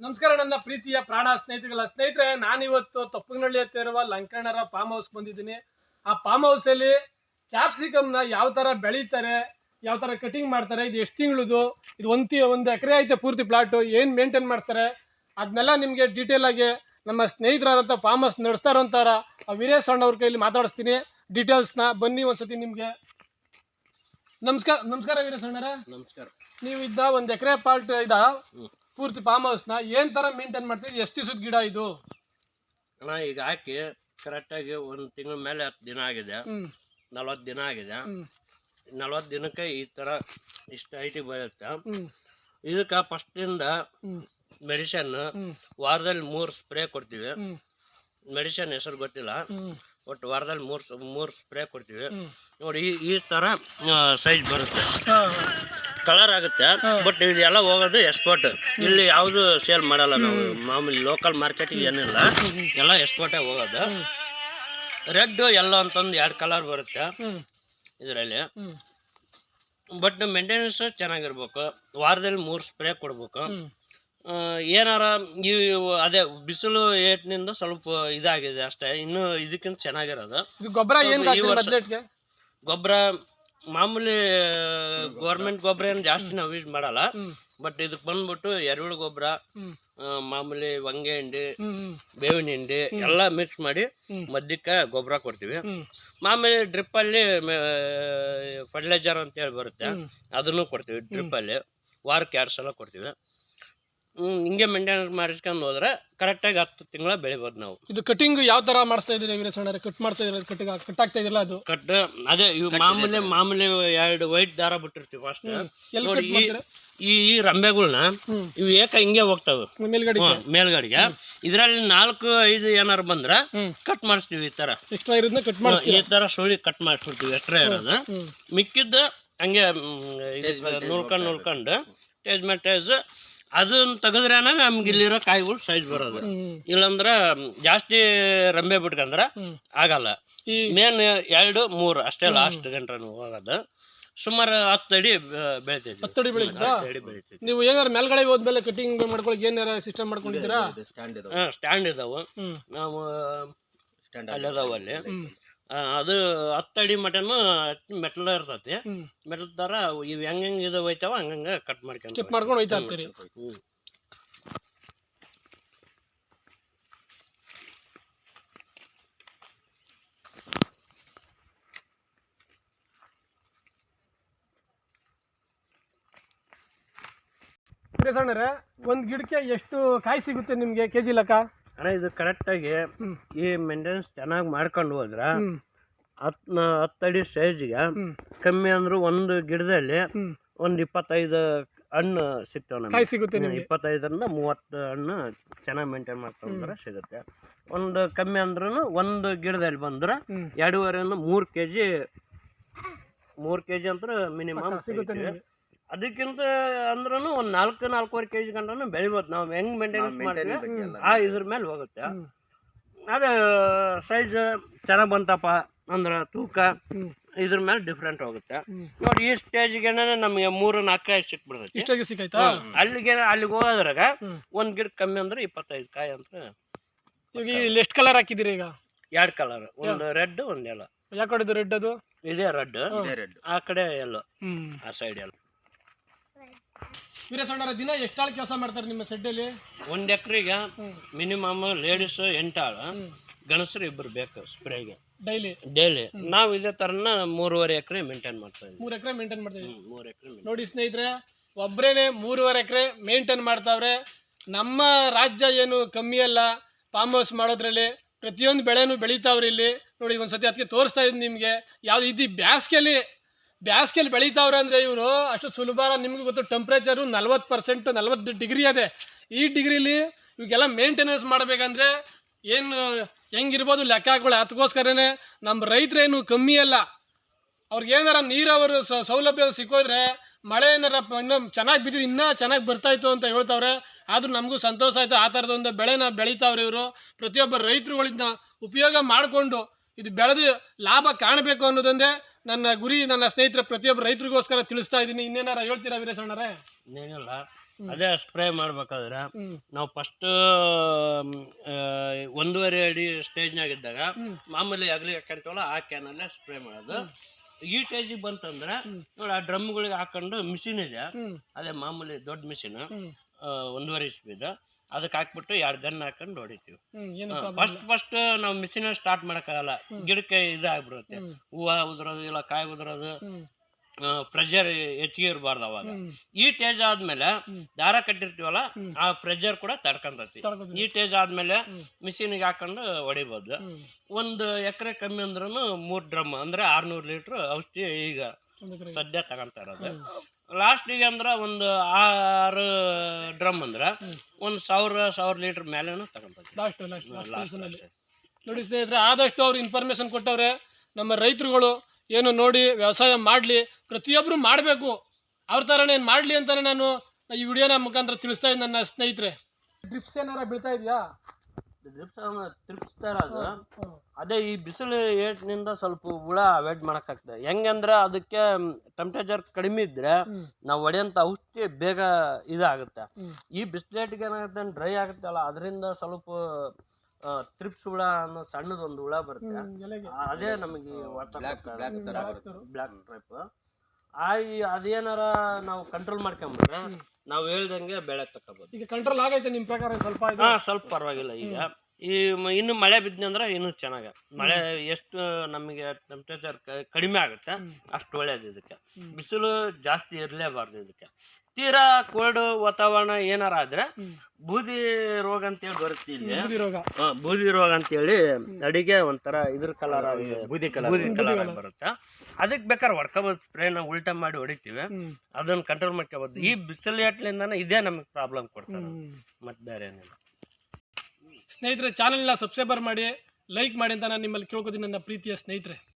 ನಮಸ್ಕಾರ ನನ್ನ ಪ್ರೀತಿಯ ಪ್ರಾಣ ಸ್ನೇಹಿತಗಳ ಸ್ನೇಹಿತರೆ ನಾನಿವತ್ತು ತೊಪ್ಪನಹಳ್ಳಿ ಹತ್ತಿರ ಇರುವ ಲಂಕಣ್ಣರ ಫಾರ್ಮ್ ಹೌಸ್ ಬಂದಿದ್ದೀನಿ. ಆ ಫಾರ್ಮ್ ಹೌಸಲ್ಲಿ ಕ್ಯಾಪ್ಸಿಕಮ್ನ ಯಾವ ಥರ ಬೆಳೀತಾರೆ ಯಾವ ಥರ ಕಟಿಂಗ್ ಮಾಡ್ತಾರೆ ಇದು ಎಷ್ಟು ತಿಂಗಳದು ಇದು ಒಂದು ಒಂದು ಎಕರೆ ಐತೆ ಪೂರ್ತಿ ಪ್ಲಾಟು ಏನು ಮೇಂಟೈನ್ ಮಾಡ್ತಾರೆ ಅದನ್ನೆಲ್ಲ ನಿಮಗೆ ಡೀಟೇಲ್ ಆಗಿ ನಮ್ಮ ಸ್ನೇಹಿತರಾದಂಥ ಫಾರ್ಮ್ ಹೌಸ್ ನಡೆಸ್ತಾ ಇರೋಂಥವ್ರ ಆ ವೀರೇಶ್ ಸಣ್ಣ ಅವ್ರ ಕೈಯಲ್ಲಿ ಮಾತಾಡಿಸ್ತೀನಿ. ಡೀಟೇಲ್ಸ್ನ ಬನ್ನಿ ಒಂದ್ಸತಿ ನಿಮಗೆ. ನಮಸ್ಕಾರ ನಮಸ್ಕಾರ ವೀರೇಶ್ ಅಣ್ಣರ. ನಮಸ್ಕಾರ. ನೀವು ಇದ್ದ ಒಂದು ಎಕರೆ ಪಾಲ್ಟ್ ಇದ. ಪೂರ್ತಿ ಫಾರ್ಮ್ ಹೌಸ್ನ ಏನ್ ತರ ಮೇಂಟೈನ್ ಮಾಡ್ತೀವಿ ಎಷ್ಟು ದಿವಸದ ಗಿಡ ಇದು? ನಾ ಈಗ ಹಾಕಿ ಕರೆಕ್ಟಾಗಿ ಒಂದು ತಿಂಗಳ ಮೇಲೆ ಹತ್ತು ದಿನ ಆಗಿದೆ. ಹ್ಮ್. ನಲ್ವತ್ತು ದಿನ ಆಗಿದೆ. ಹ್ಮ್. ನಲ್ವತ್ತು ದಿನಕ್ಕೆ ಈ ಥರ ಇಷ್ಟು ಐಟಿ ಬರುತ್ತೆ. ಹ್ಮ್. ಇದಕ್ಕೆ ಫಸ್ಟಿಂದ ಹ್ಮ್. ಮೆಡಿಸನ್ ಹ್ಮ್. ವಾರದಲ್ಲಿ ಮೂರು ಸ್ಪ್ರೇ ಕೊಡ್ತೀವಿ. ಹ್ಮ್. ಮೆಡಿಸನ್ ಹೆಸರು ಗೊತ್ತಿಲ್ಲ. ಹ್ಮ್. ಒಟ್ಟು ವಾರದಲ್ಲಿ ಮೂರು ಮೂರು ಸ್ಪ್ರೇ ಕೊಡ್ತೀವಿ. ಹ್ಮ್. ನೋಡಿ ಈ ಈ ಥರ ಸೈಜ್ ಬರುತ್ತೆ. ಹಾ, ಕಲರ್ ಆಗುತ್ತೆ ಬಟ್ ಇದೆಲ್ಲ ಹೋಗೋದು ಎಕ್ಸ್ಪೋರ್ಟ್ ಇಲ್ಲಿ ಯಾವುದು ಸೇಲ್ ಮಾಡಲ್ಲ ನಾವು. ಮಾಮೂಲಿ ಲೋಕಲ್ ಮಾರ್ಕೆಟ್ ಏನಿಲ್ಲ. ಎಲ್ಲ ಎಕ್ಸ್ಪೋರ್ಟೇ ಹೋಗೋದು. ರೆಡ್ ಎಲ್ಲೋ ಅಂತಂದು ಎರಡು ಕಲರ್ ಬರುತ್ತೆ. ಇದರಲ್ಲಿ. ಬಟ್ ಮೇಂಟೆನೆನ್ಸ್ ಚೆನ್ನಾಗಿರ್ಬೇಕು. ವಾರದಲ್ಲಿ ಮೂರು ಸ್ಪ್ರೇ ಕೊಡ್ಬೇಕು. ಏನಾರ ಈ ಅದೇ ಬಿಸಿಲು ಏಟ್ನಿಂದ ಸ್ವಲ್ಪ ಇದಾಗಿದೆ ಅಷ್ಟೇ. ಇನ್ನು ಇದಕ್ಕಿಂತ ಚೆನ್ನಾಗಿರೋದು. ಗೊಬ್ಬರ ಗೊಬ್ಬರ ಮಾಮೂಲಿ ಗೌರ್ಮೆಂಟ್ ಗೊಬ್ಬರ ಏನು ಜಾಸ್ತಿ ನಾವು ಯೂಸ್ ಮಾಡಲ್ಲ. ಬಟ್ ಇದಕ್ ಬಂದ್ಬಿಟ್ಟು ಎರೆಹುಳು ಗೊಬ್ಬರ ಮಾಮೂಲಿ ವಂಗೆ ಹಿಂಡಿ, ಬೇವಿನ ಹಿಂಡಿ ಎಲ್ಲ ಮಿಕ್ಸ್ ಮಾಡಿ ಮದ್ಯಕ್ಕೆ ಗೊಬ್ಬರ ಕೊಡ್ತೀವಿ. ಮಾಮೂಲಿ ಡ್ರಿಪ್ಪಲ್ಲಿ ಫರ್ಟಿಲೈಸರ್ ಅಂತ ಹೇಳಿ ಬರುತ್ತೆ. ಅದನ್ನು ಕೊಡ್ತೀವಿ ಡ್ರಿಪ್ಪಲ್ಲಿ ವಾರಕ್ಕೆ ಎರಡು ಸಲ ಕೊಡ್ತೀವಿ. ಹಿಂಗೆ ಮೇಂಟೈನ್ ಮಾಡಿಸ್ಕೊಂಡು ಹೋದ್ರೆ ಕರೆಕ್ಟಾಗಿ ಹತ್ತು ತಿಂಗಳ ಬೆಳಿಬೋದು ನಾವು. ಇದು ಕಟಿಂಗ್ ಯಾವ ತರ ಮಾಡಿಸ್ತಾ ಇದ್ದೀರಿ ವೀರೇಶ್ ಅಣ್ಣ ಕಟ್ ಮಾಡ್ತಾ ಇದ್ದೀರಾ? ಕಟ್ ಕಟ್ ಆಗ್ತಾ ಇದಿಲ್ಲ ಅದು? ಕಟ್ ಅದೇ ಇವು ಮಾಮೂಲಿ ಮಾಮೂಲಿ ಎರಡು ವೈಟ್ ದಾರ ಬಿಟ್ಟಿರ್ತೀವಿ ಫಸ್ಟ್ ಎಲ್ಲಿ ನೋಡಿ ಕಟ್ ಈ ಮಾಡ್ತೀರಾ? ಈ ಈ ರಂಬೆಗಳ್ನ ಹ್ಮ್. ಇವು ಏಕ ಹಿಂಗೆ ಹೋಗ್ತಾವ. ಮೇಲ್ಗಡೆ ಮೇಲ್ಗಡೆಗೆ? ಇದರಲ್ಲಿ ನಾಲ್ಕು ಐದು ಏನಾರು ಬಂದ್ರೆ ಕಟ್ ಮಾಡಿಸ್ತೀವಿ ಈ ತರ. ಎಕ್ಸ್ಟ್ರಾ ಇರೋದನ್ನ ಕಟ್ ಈ ತರ ಸೋಳಿ ಕಟ್ ಮಾಡಿಸ್ಬಿಡ್ತೀವಿ ಎಕ್ಸ್ಟ್ರಾ ಇರೋದು. ಮಿಕ್ಕಿದ್ದು ಹಂಗೆ ನೋಡ್ಕೊಂಡು ನೋಡ್ಕೊಂಡು ಟೇಜ್ ಮೇಲೆ ಟೇಜ್ ಅದನ್ನ ತೆಗೆದ್ರೇನ ನಮ್ಗೆ ಇಲ್ಲಿರೋ ಕಾಯಿಗಳು ಸೈಜ್ ಬರೋದು. ಇಲ್ಲಂದ್ರ ಜಾಸ್ತಿ ರಂಬೆ ಬಿಟ್ಕಂದ್ರ ಆಗಲ್ಲ. ಮೇನ್ ಎರಡು ಮೂರು ಅಷ್ಟೇ ಲಾಸ್ಟ್ ಗಂಟ್ರ ಹೋಗೋದು. ಸುಮಾರು ಹತ್ತು ಅಡಿ ಬೆಳಿತೈತಿ. ಹತ್ತು ಅಡಿ ಬೆಳಿತೈತಿ? ನೀವು ಏನಾರು ಮೇಲ್ಗಡೆ ಹೋದ್ಮೇಲೆ ಕಟಿಂಗ್ ಮಾಡ್ಕೊಳಕ್ ಏನಾರ ಸಿಸ್ಟಮ್ ಮಾಡ್ಕೊಂಡಿದ್ದೀರಾ? ಸ್ಟ್ಯಾಂಡ್ ಇದಾವೆ. ನಾವು ನಾವು ಅಲ್ಲಿ ಅದಾವ ಅಲ್ಲಿ ಅದು ಹತ್ತಡಿ ಮಟನು ಮೆಟ್ಲ ಇರ್ತತಿ. ಮೆಟ್ಲ ತರ ಇವ್ ಹೆಂಗ್ ಹೆಂಗ್ ಇದು ಹೋಯ್ತಾವ ಹಂಗಂಗ ಕಟ್ ಮಾಡ್ಕೊಂಡು ಚೆಕ್ ಮಾಡ್ಕೊಂಡು ಹೋಯ್ತಾ ಇರ್ತೀರಿ. ಹ್ಮ್ ಸಣ್ಣರೆ ಒಂದು ಗಿಡಕ್ಕೆ ಎಷ್ಟು ಕಾಯಿ ಸಿಗುತ್ತೆ ನಿಮ್ಗೆ ಕೆಜಿ ಲೆಕ್ಕ? ಅಣ್ಣ ಇದು ಕರೆಕ್ಟಾಗಿ ಈ ಮೇಂಟೆನೆನ್ಸ್ ಚೆನ್ನಾಗಿ ಮಾಡ್ಕೊಂಡು ಹೋದ್ರ ಹತ್ತು ಹತ್ತಡಿ ಸೈಜ್ಗೆ ಕಮ್ಮಿ ಅಂದ್ರೆ ಒಂದು ಗಿಡದಲ್ಲಿ ಒಂದು ಇಪ್ಪತ್ತೈದು ಹಣ್ಣು ಸಿಗ್ತಾವೆ ನಮಗೆ. ಸಿಗುತ್ತೆ ಇಪ್ಪತ್ತೈದರಿಂದ ಮೂವತ್ತು ಹಣ್ಣು ಚೆನ್ನಾಗಿ ಮೇಂಟೈನ್ ಮಾಡ್ಕೊಂಡ್ರೆ ಸಿಗುತ್ತೆ. ಒಂದು ಕಮ್ಮಿ ಅಂದ್ರೂ ಒಂದು ಗಿಡದಲ್ಲಿ ಬಂದ್ರೆ ಎರಡೂವರೆ ಎರಡೂವರೆಯಿಂದ ಮೂರು ಕೆ ಜಿ ಮೂರು ಕೆ ಜಿ ಅಂದ್ರೆ ಮಿನಿಮಮ್ ಸಿಗುತ್ತೆ ಅದಕ್ಕಿಂತ ಅಂದ್ರೂ ಒಂದು ನಾಲ್ಕು ನಾಲ್ಕೂವರೆ ಕೆ ಜಿ ಗಂಟನು ಬೆಳಿಬೋದು. ನಾವು ಹೆಂಗ್ ಮೇಂಟೆನೆನ್ಸ್ ಮಾಡ್ತೀವಿ ಆ ಇದ್ರ ಮೇಲೆ ಹೋಗುತ್ತೆ. ಅದ ಸೈಜ್ ಚೆನ್ನಾಗಿ ಬಂತಪ್ಪ ಅಂದ್ರೆ ತೂಕ ಇದ್ರ ಮೇಲೆ ಡಿಫ್ರೆಂಟ್ ಹೋಗುತ್ತೆ. ನೋಡಿ ಈ ಸ್ಟೇಜ್ಗೆ ನಮಗೆ ಮೂರು ನಾಲ್ಕು ಕಾಯಿ ಸಿಕ್ಬಿಡ್ತೈತಿ. ಇಷ್ಟಾಗಿ ಸಿಕ್ಕಾಯ್ತಾ? ಅಲ್ಲಿಗೆ ಅಲ್ಲಿಗೆ ಹೋಗೋದ್ರಾಗ ಒಂದು ಗಿಡ ಕಮ್ಮಿ ಅಂದ್ರೆ ಇಪ್ಪತ್ತೈದು ಕಾಯಿ ಅಂತ ಈಗ ಇಲ್ಲಿ ಎಷ್ಟು ಕಲರ್ ಹಾಕಿದ್ದೀರಿ ಈಗ? ಎರಡು ಕಲರ್ ಒಂದು ರೆಡ್ ಒಂದು ಎಲ್ಲೋ ಯಾಕಡೆ ರೆಡ್ ಅದು? ಇದೇ ರೆಡ್ ಆ ಕಡೆ ಎಲ್ಲೋ ಆ ಸೈಡ್ ಎಲ್ಲ ವೀರೇಶಣ್ಣರ ದಿನ ಎಷ್ಟಾಳು ಕೆಲಸ ಮಾಡ್ತಾರೆ ನಿಮ್ಮ ಸೆಡ್ಡಲ್ಲಿ? ಒಂದು ಎಕರೆಗೆ ಮಿನಿಮಮ್ ಲೇಡೀಸ್ ಎಂಟಾಳು ಗಣಸರು ಇಬ್ಬರು ಬೇಕು ಸ್ಪ್ರೇಗೆ. ಡೈಲಿ? ಡೈಲಿ. ನಾವು ಇದೇ ಥರನ ಮೂರುವರೆ ಎಕರೆ ಮೇಂಟೈನ್ ಮಾಡ್ತಾ ಇದ್ದೀವಿ. ಮೂರು ಎಕರೆ ಮೇಂಟೈನ್ ಮಾಡ್ತೀವಿ ಮೂರು ಎಕರೆ ನೋಡಿ ಸ್ನೇಹಿತರೆ ಒಬ್ಬರೇನೆ ಮೂರುವರೆ ಎಕರೆ ಮೇಂಟೈನ್ ಮಾಡ್ತಾವ್ರೆ. ನಮ್ಮ ರಾಜ್ಯ ಏನು ಕಮ್ಮಿ ಅಲ್ಲ ಫಾರ್ಮ್ ಹೌಸ್ ಮಾಡೋದ್ರಲ್ಲಿ ಪ್ರತಿಯೊಂದು ಬೆಳೆನೂ ಬೆಳೀತಾವ್ರಿ ಇಲ್ಲಿ. ನೋಡಿ ಒಂದು ಒಂದ್ಸತಿ ಅದಕ್ಕೆ ತೋರಿಸ್ತಾ ಇದ್ದೀನಿ ನಿಮಗೆ. ಯಾವ್ದು ಇದು ಬ್ಯಾಸ್ಗೆಲಿ ಬ್ಯಾಸ್ಗೆಲಿ ಬೆಳಿತಾವ್ರೆ ಅಂದರೆ ಇವರು, ಅಷ್ಟು ಸುಲಭ, ನಿಮ್ಗೆ ಗೊತ್ತು ಟೆಂಪ್ರೇಚರು ನಲ್ವತ್ತು ಪರ್ಸೆಂಟ್ ನಲ್ವತ್ತು ಡಿಗ್ರಿ ಅದೇ. ಈ ಡಿಗ್ರಿಲಿ ಇವಾಗೆಲ್ಲ ಮೇಂಟೆನೆನ್ಸ್ ಮಾಡಬೇಕಂದ್ರೆ ಏನು ಹೆಂಗಿರ್ಬೋದು ಲೆಕ್ಕ ಹಾಕೊಳ್ಳಿ ಅದಕ್ಕೋಸ್ಕರನೇ ನಮ್ಮ ರೈತರೇನು ಕಮ್ಮಿ ಅಲ್ಲ. ಅವ್ರಿಗೆ ಏನಾರ ನೀರಾವರಿ ಸೌಲಭ್ಯ ಸಿಕ್ಕೋದ್ರೆ ಮಳೆ ಏನಾರ ಇನ್ನೂ ಚೆನ್ನಾಗಿ ಬಿದ್ದರೆ ಇನ್ನೂ ಚೆನ್ನಾಗಿ ಬರ್ತಾಯಿತ್ತು ಅಂತ ಹೇಳ್ತಾವ್ರೆ. ಆದರೂ ನಮಗೂ ಸಂತೋಷ ಆಯಿತು. ಆ ಥರದೊಂದು ಬೆಳೆನ ಬೆಳಿತಾವ್ರೆ ಇವರು. ಪ್ರತಿಯೊಬ್ಬ ರೈತರುಗಳಿಂದ ಉಪಯೋಗ ಮಾಡಿಕೊಂಡು ಇದು ಬೆಳೆದು ಲಾಭ ಕಾಣಬೇಕು ಅನ್ನೋದೊಂದೇ ನನ್ನ ಗುರಿ ನನ್ನ ಸ್ನೇಹಿತರ ಪ್ರತಿಯೊಬ್ಬ ರೈತರಿಗೋಸ್ಕರ ತಿಳಿಸ್ತಾ ಇದ್ದೀನಿ. ಇನ್ನೇನಾರ ಹೇಳ್ತೀರಾ ವೀರೇಶಣ್ಣರೇ? ಇನ್ನೇನಿಲ್ಲ ಅದೇ ಸ್ಪ್ರೇ ಮಾಡ್ಬೇಕಾದ್ರೆ ನಾವು ಫಸ್ಟ್ ಒಂದೂವರೆ ಅಡಿ ಸ್ಟೇಜ್ನಾಗ ಇದ್ದಾಗ ಮಾಮೂಲಿ ಅಗಲಿ ಹಾಕೊಂತೀವಲ್ಲ ಆ ಕ್ಯಾನಲ್ಲೇ ಸ್ಪ್ರೇ ಮಾಡೋದು. ಈ ಟೇಜಿಗೆ ಬಂತಂದ್ರೆ. ನೋಡಿ ಆ ಡ್ರಮ್ಗಳಿಗೆ ಹಾಕೊಂಡು ಮಿಷಿನ್ ಇದೆ. ಅದೇ ಮಾಮೂಲಿ ದೊಡ್ಡ ಮಿಷಿನ್ ಒಂದೂವರೆ ಇಸ್ಬಿದ ಅದಕ್ಕೆ ಹಾಕ್ಬಿಟ್ಟು ಎರಡು ಗನ್ ಹಾಕೊಂಡು ಹೊಡಿತೀವಿ. ಫಸ್ಟ್ ಫಸ್ಟ್ ನಾವು ಮಿಷಿನ್ ಸ್ಟಾರ್ಟ್ ಮಾಡೋಕ್ಕಾಗಲ್ಲ. ಗಿಡಕ್ಕೆ ಇದಾಗ್ಬಿಡುತ್ತೆ. ಹೂವು ಉದುರೋದು ಇಲ್ಲ ಕಾಯಿ ಉದುರೋದು ಪ್ರೆಷರ್ ಹೆಚ್ಚಿಗೆ ಇರಬಾರ್ದು ಅವಾಗ. ಈ ಟೇಜ್ ಆದ್ಮೇಲೆ. ದಾರ ಕಟ್ಟಿರ್ತೀವಲ್ಲ ಆ ಪ್ರೆಷರ್ ಕೂಡ ತಡ್ಕೊಂಡತಿ. ಈ ಟೇಜ್ ಆದ್ಮೇಲೆ. ಮಿಷಿನ್ಗೆ ಹಾಕೊಂಡು ಹೊಡಿಬೋದು. ಒಂದು ಎಕರೆ ಕಮ್ಮಿ ಅಂದ್ರೂ ಮೂರ್ ಡ್ರಮ್ ಅಂದ್ರೆ ಆರ್ನೂರು ಲೀಟ್ರ್ ಔಷಧಿ ಈಗ ಸದ್ಯ ತಗೊಂತ ಇರೋದು. ಹ್ಮ್. ಲಾಸ್ಟಿಗೆ ಅಂದ್ರೆ ಒಂದು ಆರು ಡ್ರಮ್ ಅಂದ್ರೆ. ಒಂದು ಸಾವಿರ ಸಾವಿರ ಲೀಟ್ರ್ ಮೇಲೆ ಲಾಸ್ಟ್ ನೋಡಿ ಸ್ನೇಹಿತರೆ ಆದಷ್ಟು ಅವ್ರು ಇನ್ಫಾರ್ಮೇಶನ್ ಕೊಟ್ಟವ್ರೆ ನಮ್ಮ ರೈತರುಗಳು ಏನು ನೋಡಿ ವ್ಯವಸಾಯ ಮಾಡಲಿ ಪ್ರತಿಯೊಬ್ಬರು ಮಾಡಬೇಕು. ಅವ್ರ ಥರನೇ ಏನು ಮಾಡಲಿ ಅಂತಾನೆ ನಾನು ಈ ವಿಡಿಯೋನ ಮುಖಾಂತರ ತಿಳಿಸ್ತಾ ಇದ್ದೀನಿ ನನ್ನ ಸ್ನೇಹಿತರೆ. ಡ್ರಿಪ್ಸ್ ಏನಾರ ಬೀಳ್ತಾ ಇದೆಯಾ? ತಿರ್ಗಿಸ್ತಾ ಇರೋದು. ಅದೇ ಈ ಬಿಸಿಲು ಏಟ್ನಿಂದ ಸ್ವಲ್ಪ ಹುಳ ಅವಾಯ್ಡ್ ಮಾಡೋಕ್ಕಾಗ್ತದೆ. ಹೆಂಗಂದ್ರೆ ಅದಕ್ಕೆ ಟೆಂಪ್ರೇಚರ್ ಕಡಿಮೆ ಇದ್ರೆ. ನಾವು ಹೊಡೆಯಂಥ ಔಷಧಿ ಬೇಗ ಇದಾಗುತ್ತೆ. ಈ ಬಿಸಿಲೇಟ್ಗೆ ಏನಾಗುತ್ತೆ ಡ್ರೈ ಆಗುತ್ತಲ್ಲ ಅದರಿಂದ ಸ್ವಲ್ಪ ತ್ರಿಪ್ಸ್ ಹುಳ ಅನ್ನೋ ಸಣ್ಣದೊಂದು ಹುಳ ಬರುತ್ತೆ. ಅದೇ ನಮಗೆ ಬ್ಲಾಕ್ ಬ್ಲ್ಯಾಕ್ ಟೈಪ್ ಆ ಈ ಅದೇನಾರ ನಾವು ಕಂಟ್ರೋಲ್ ಮಾಡ್ಕೊಂಬಿಟ್ರೆ ನಾವು ಹೇಳ್ದಂಗೆ ಬೆಳೆ ತಗೋಬೋದು ಈಗ ಕಂಟ್ರೋಲ್ ಆಗೈತೆ ನಿಮ್ಮ ಪ್ರಕಾರ ಸ್ವಲ್ಪ ಇದು? ಹಾ ಸ್ವಲ್ಪ ಪರವಾಗಿಲ್ಲ ಈಗ. ಈ ಮ- ಇನ್ನು ಮಳೆ ಅಂದ್ರೆ ಇನ್ನೂ ಚೆನ್ನಾಗ. ಮಳೆ ಎಷ್ಟು ನಮಗೆ ಟೆಂಪ್ರೇಚರ್ ಕಡಿಮೆ ಆಗುತ್ತೆ. ಅಷ್ಟು ಒಳ್ಳೇದು ಇದಕ್ಕೆ. ಬಿಸಿಲು ಜಾಸ್ತಿ ಇರಲೇಬಾರ್ದು ಇದಕ್ಕೆ. ತೀರಾ ಕೋಲ್ಡ್ ವಾತಾವರಣ ಏನಾರ ಆದ್ರೆ. ಬೂದಿ ರೋಗ ಅಂತೇಳಿ ಬರುತ್ತೆ ಇಲ್ಲಿ. ಬೂದಿ ರೋಗ. ಅಂತ ಹೇಳಿ ಅಂತೇಳಿ ಅಡಿಗೆ ಒಂಥರ ಇದ್ರ ಕಲರ್ ಬೂದಿ ಕಲರ್. ಬೂದಿ ಕಲರ್ ಬರುತ್ತೆ. ಅದಕ್ಕೆ ಬೇಕಾದ್ರೆ ಹೊಡ್ಕೋಬೋದು ಸ್ಪ್ರೇನ ಉಲ್ಟಾ ಮಾಡಿ ಹೊಡಿತೀವಿ. ಹ್ಮ್. ಅದನ್ನ ಕಂಟ್ರೋಲ್ ಮಾಡ್ಕೋಬೋದು. ಈ ಬಿಸಿಲು ಏಟ್ಲಿಂದಾನೆ ಇದೇ ನಮಗೆ ಪ್ರಾಬ್ಲಮ್ ಕೊಡ್ತಾರೆ. ಹ್ಮ್. ಮತ್ತೆ ಬೇರೆ ಏನಿಲ್ಲ. ಸ್ನೇಹಿತರೆ ಚಾನಲ್ನ ಸಬ್ಸ್ಕ್ರೈಬರ್ ಮಾಡಿ ಲೈಕ್ ಮಾಡಿ ಅಂತ ನಾನು ನಿಮ್ಮಲ್ಲಿ ಕೇಳ್ಕೊತೀನಿ ನನ್ನ ಪ್ರೀತಿಯ ಸ್ನೇಹಿತರೆ.